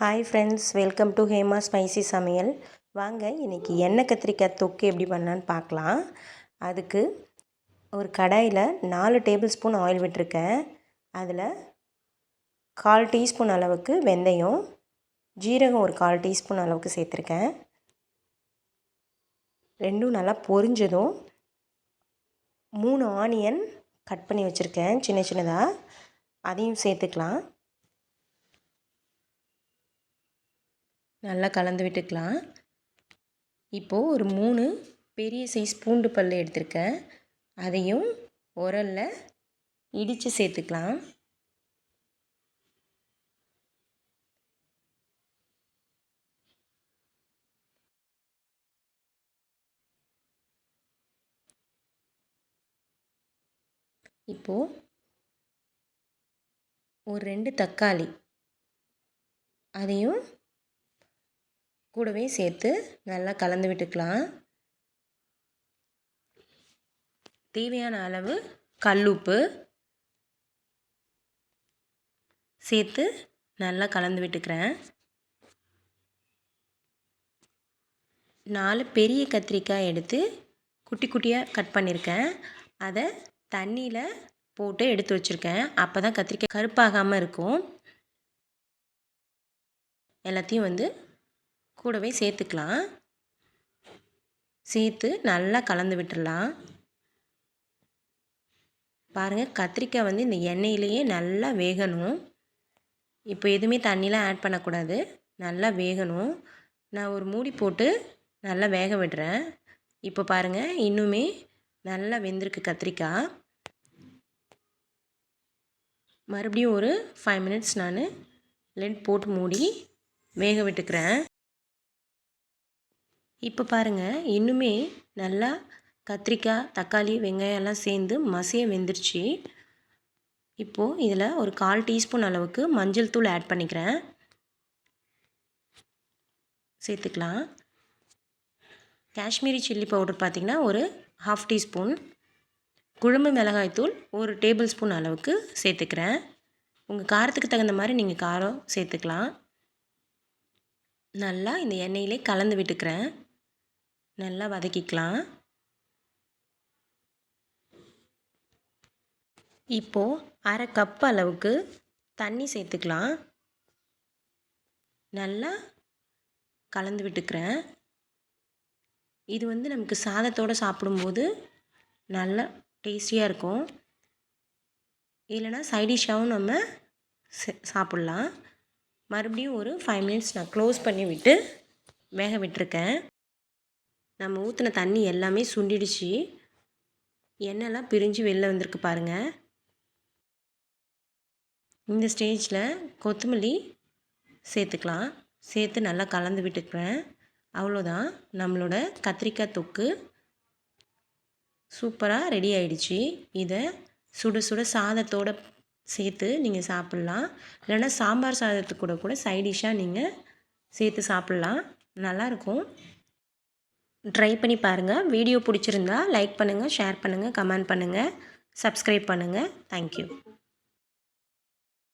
Hi friends welcome to Hema spicy சமையல் வாங்க இன்றைக்கி எண்ணெய் கத்திரிக்காய் தொக்கு எப்படி பண்ணலான்னு பார்க்கலாம். அதுக்கு ஒரு கடாயில் நாலு டேபிள் ஸ்பூன் ஆயில் விட்டுருக்கேன். அதில் கால் டீஸ்பூன் அளவுக்கு வெந்தயம் ஜீரகம் ஒரு கால் டீஸ்பூன் அளவுக்கு சேர்த்துருக்கேன். ரெண்டும் நல்லா பொரிஞ்சதும் மூணு ஆனியன் கட் பண்ணி வச்சுருக்கேன் சின்ன சின்னதாக அதையும் சேர்த்துக்கலாம். நல்லா கலந்து விட்டுக்கலாம். இப்போது ஒரு மூணு பெரிய சைஸ் பூண்டு பல் எடுத்திருக்கேன். அதையும் உரலில் இடித்து சேர்த்துக்கலாம். இப்போது ஒரு ரெண்டு தக்காளி. அதையும் கூடவே சேர்த்து நல்லா கலந்து விட்டுக்கலாம். தேவையான அளவு கல்லுப்பு சேர்த்து நல்லா கலந்து விட்டுக்கிறேன். நாலு பெரிய கத்திரிக்காய் எடுத்து குட்டி குட்டியாக கட் பண்ணியிருக்கேன். அதை தண்ணியில் போட்டு எடுத்து வச்சுருக்கேன். அப்போ தான் கத்திரிக்காய் கருப்பாகாமல் இருக்கும். எல்லாத்தையும் வந்து கூடவே சேர்த்துக்கலாம். சேர்த்து நல்லா கலந்து விட்டுடலாம். பாருங்கள் கத்திரிக்காய் வந்து இந்த எண்ணெயிலேயே நல்லா வேகணும். இப்போ எதுவுமே தண்ணிலாம் ஆட் பண்ணக்கூடாது. நல்லா வேகணும். நான் ஒரு மூடி போட்டு நல்லா வேக விடுறேன். இப்போ பாருங்கள் இன்னுமே நல்லா வெந்திருக்கு கத்திரிக்காய். மறுபடியும் ஒரு ஃபைவ் மினிட்ஸ் நான் லெட் போட்டு மூடி வேக விட்டுக்கிறேன். இப்போ பாருங்கள் இன்னுமே நல்லா கத்திரிக்காய் தக்காளி வெங்காயம் எல்லாம் சேர்ந்து மசிய வெந்துருச்சு. இப்போது இதில் ஒரு கால் டீஸ்பூன் அளவுக்கு மஞ்சள் தூள் ஆட் பண்ணிக்கிறேன். சேர்த்துக்கலாம். காஷ்மீரி சில்லி பவுடர் பார்த்திங்கன்னா ஒரு ஹாஃப் டீஸ்பூன். குழம்பு மிளகாய் தூள் ஒரு டேபிள் ஸ்பூன் அளவுக்கு சேர்த்துக்கிறேன். உங்கள் காரத்துக்கு தகுந்த மாதிரி நீங்கள் காரம் சேர்த்துக்கலாம். நல்லா இந்த எண்ணெயிலே கலந்து விட்டுக்கிறேன். நல்லா வதக்கிக்கலாம். இப்போது அரை கப் அளவுக்கு தண்ணி சேர்த்துக்கலாம். நல்லா கலந்து விட்டுக்கிறேன். இது வந்து நமக்கு சாதத்தோடு சாப்பிடும்போது நல்லா டேஸ்டியாக இருக்கும். இல்லைனா சைடிஷ்ஷாகவும் நம்ம சாப்பிட்லாம். மறுபடியும் ஒரு ஃபைவ் மினிட்ஸ் நான் க்ளோஸ் பண்ணி விட்டு வேக விட்டுருக்கேன். நம்ம ஊற்றின தண்ணி எல்லாமே சுண்டிடுச்சு. எண்ணெய்லாம் பிரிஞ்சு வெளில வந்திருக்கு பாருங்கள் இந்த ஸ்டேஜில் கொத்தமல்லி சேர்த்துக்கலாம். சேர்த்து நல்லா கலந்து விட்டுக்கிறேன் அவ்வளோதான். நம்மளோட கத்திரிக்காய் தொக்கு சூப்பராக ரெடி ஆயிடுச்சு. இதை சுட சுட சாதத்தோடு சேர்த்து நீங்கள் சாப்பிட்லாம். இல்லைன்னா சாம்பார் சாதத்துக்கு கூட கூட சைடிஷாக நீங்கள் சேர்த்து சாப்பிட்லாம். நல்லாயிருக்கும் ட்ரை பண்ணி பாருங்கள் வீடியோ பிடிச்சிருந்தா லைக் பண்ணுங்கள் ஷேர் பண்ணுங்கள் கமெண்ட் பண்ணுங்கள் சப்ஸ்கிரைப் பண்ணுங்கள் தேங்க்யூ